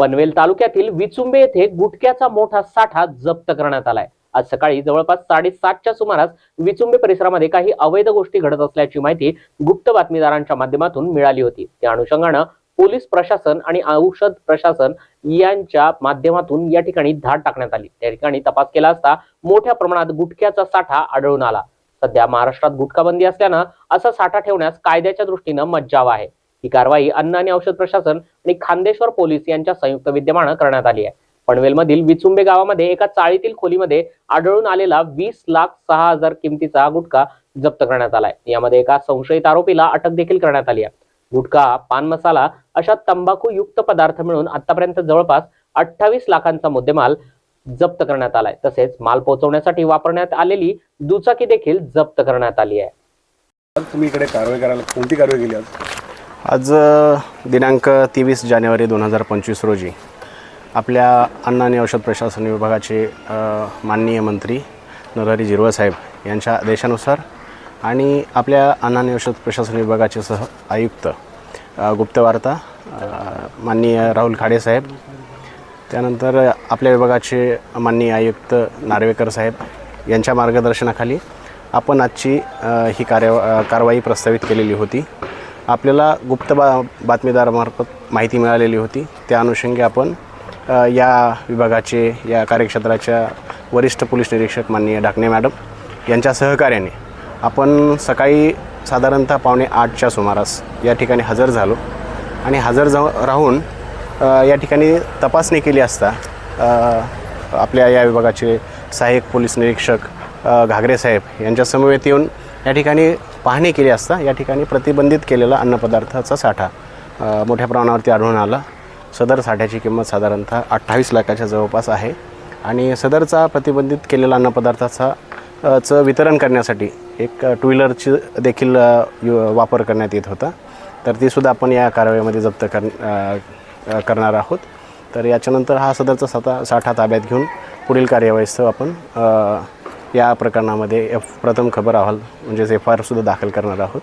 पनवेल तालुक्यातील विचुंबे येथे गुटख्याचा मोठा साठा जप्त करण्यात आलाय. आज सकाळी जवळपास साडेसातच्या सुमारास विचुंबे परिसरामध्ये काही अवैध गोष्टी घडत असल्याची माहिती गुप्त बातमीदारांच्या माध्यमातून मिळाली होती. त्या अनुषंगानं पोलीस प्रशासन आणि औषध प्रशासन यांच्या माध्यमातून या ठिकाणी धाड टाकण्यात आली. त्या ठिकाणी तपास केला असता मोठ्या प्रमाणात गुटख्याचा साठा आढळून आला. सध्या महाराष्ट्रात गुटखा बंदी असल्यानं असा साठा ठेवण्यास कायद्याच्या दृष्टीनं मज्जाव आहे. ही कारवाई अन्न आणि औषध प्रशासन आणि खांदेश्वर पोलीस यांच्या संयुक्त विद्यमानं करण्यात आली आहे. पनवेलमधील विचुंबे गावामध्ये एका चाळीतील खोलीमध्ये आढळून आलेला वीस लाख सहा हजार किमतीचा गुटखा जप्त करण्यात आलाय. यामध्ये एका संशयित आरोपीला अटक देखील करण्यात आली आहे. गुटखा पान मसाला अशा तंबाखू युक्त पदार्थ मिळून आतापर्यंत जवळपास अठ्ठावीस लाखांचा मुद्देमाल जप्त करण्यात आलाय. तसेच माल पोहोचवण्यासाठी वापरण्यात आलेली दुचाकी देखील जप्त करण्यात आली आहे. तुम्ही इकडे कारवाई करायला कोणती कारवाई केली आज दिनांक तेवीस जानेवारी दोन हजार पंचवीस रोजी आपल्या अन्न आणि औषध प्रशासन विभागाचे माननीय मंत्री नरहरी झिरवळ साहेब यांच्या आदेशानुसार आणि आपल्या अन्न आणि औषध प्रशासन विभागाचे सह आयुक्त गुप्तवार्ता माननीय राहुल खाडे साहेब त्यानंतर आपल्या विभागाचे माननीय आयुक्त नार्वेकर साहेब यांच्या मार्गदर्शनाखाली आपण आजची ही कार्य कारवाई प्रस्तावित केलेली होती. आपल्याला गुप्त बा बातमीदारामार्फत माहिती मिळालेली होती. त्या अनुषंगी आपण या विभागाचे या कार्यक्षेत्राच्या वरिष्ठ पोलीस निरीक्षक माननीय ढाकणे मॅडम यांच्या सहकार्याने आपण सकाळी साधारणतः पावणे आठच्या सुमारास या ठिकाणी हजर झालो. आणि हजर जा राहून या ठिकाणी तपासणी केली असता आपल्या या विभागाचे सहाय्यक पोलीस निरीक्षक घागरे साहेब यांच्या समवेत येऊन या ठिकाणी पाहणी केली असता या ठिकाणी प्रतिबंधित केलेला अन्नपदार्थाचा साठा मोठ्या प्रमाणावरती आढळून आला. सदर साठ्याची किंमत साधारणतः अठ्ठावीस लाखाच्या जवळपास आहे आणि सदरचा प्रतिबंधित केलेला अन्नपदार्थाचा चं वितरण करण्यासाठी एक टू व्हीलरची देखील वापर करण्यात येत होता. तर ती सुद्धा आपण या कारवाईमध्ये जप्त कर करणार आहोत. तर याच्यानंतर हा सदरचा साठा साठा ताब्यात घेऊन पुढील कार्यवाहीसह आपण या प्रकरणामध्ये एफ प्रथम खबर अहवाल म्हणजेच एफ आय आरसुद्धा दाखल करणार आहोत.